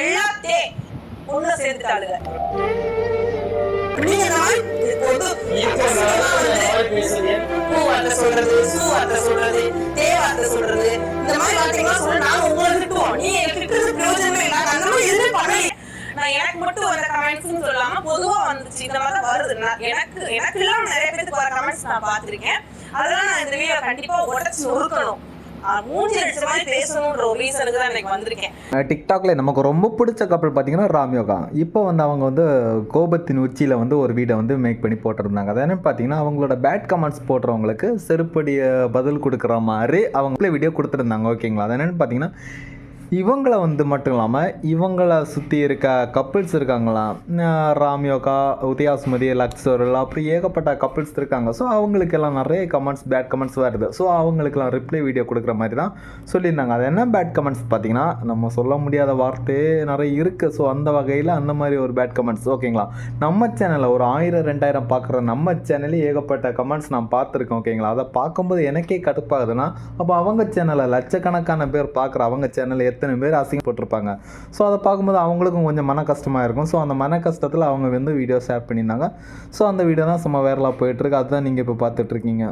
எல்லாத்தே ஒண்ணு சேர்த்துட்டாளுங்க நீங்க இந்த பூ சொல்றது சூ சொல்றது தே சொல்றது. இந்த மாதிரி வார்த்தைகள்லாம் சொல்ல நாங்க உங்களை திட்டுவோம். நீ எனக்கு திட்டுறது பிரயோஜனமே இல்லை. அந்த மாதிரி எதுவுமே நான் எனக்கு மட்டும் வர கமெண்ட்ஸ்னு சொல்லாம பொதுவா வந்துச்சு இந்த மாதிரி வருது. எனக்கு எனக்கு இல்லாம நிறைய பேருக்கு வர கமெண்ட்ஸ் நான் பார்த்திருக்கேன். அதெல்லாம் நான் இந்த வீடியோ கண்டிப்பா உடச்சு நொறுக்கணும். மூஞ்சி அடிச்ச மாதிரி பேசணுன்ற ஒரு ரீசனுக்கு தான் எனக்கு வந்திருக்கேன். டிக்டாக்ல நமக்கு ரொம்ப பிடிச்ச கப்பல் பார்த்தீங்கன்னா ராம்யோகா இப்போ வந்து அவங்க வந்து கோபத்தின் உச்சியில் வந்து ஒரு வீடை வந்து மேக் பண்ணி போட்டிருந்தாங்க. அது என்ன பார்த்தீங்கன்னா அவங்களோட பேட் கமெண்ட்ஸ் போடுறவங்களுக்கு செருப்படிய பதில் கொடுக்குற மாதிரி அவங்க வீடியோ கொடுத்துருந்தாங்க. ஓகேங்களா அது என்னன்னு பார்த்தீங்கன்னா இவங்களை வந்து மட்டும் இல்லாமல் இவங்கள சுற்றி இருக்க கப்பிள்ஸ் இருக்காங்களா? அஹ் ராம்யோகா உதயாசுமதி லக்ஸோரல் அப்படி ஏகப்பட்ட கப்பிள்ஸ் இருக்காங்க. ஸோ அவங்களுக்கெல்லாம் நிறைய கமெண்ட்ஸ் பேட் கமெண்ட்ஸ் வருது. ஸோ அவங்களுக்கெல்லாம் ரிப்ளை வீடியோ கொடுக்குற மாதிரி தான் சொல்லியிருந்தாங்க. அது என்ன பேட் கமெண்ட்ஸ் பார்த்தீங்கன்னா நம்ம சொல்ல முடியாத வார்த்தையே நிறைய இருக்குது ஸோ அந்த வகையில் அந்த மாதிரி ஒரு பேட் கமெண்ட்ஸ் ஓகேங்களா நம்ம சேனலில் ஒரு ஆயிரம் ரெண்டாயிரம் பார்க்குற நம்ம சேனலே ஏகப்பட்ட கமெண்ட்ஸ் நான் பார்த்துருக்கேன். ஓகேங்களா அதை பார்க்கும்போது எனக்கே கடுப்பாகுதுன்னா அப்போ அவங்க சேனலை லட்சக்கணக்கான பேர் பார்க்குற அவங்க சேனலில் எத்தனை பேர் அசிங்கப்பட்டிருப்பாங்க. ஸோ அதை பார்க்கும்போது அவங்களுக்கும் கொஞ்சம் மன கஷ்டமாக இருக்கும். ஸோ அந்த மன கஷ்டத்தில் அவங்க வந்து வீடியோ ஷேர் பண்ணியிருந்தாங்க. ஸோ அந்த வீடியோ தான் சும்மா வேறலாம் போயிட்டுருக்கு. அதுதான் நீங்கள் இப்போ பார்த்துட்ருக்கீங்க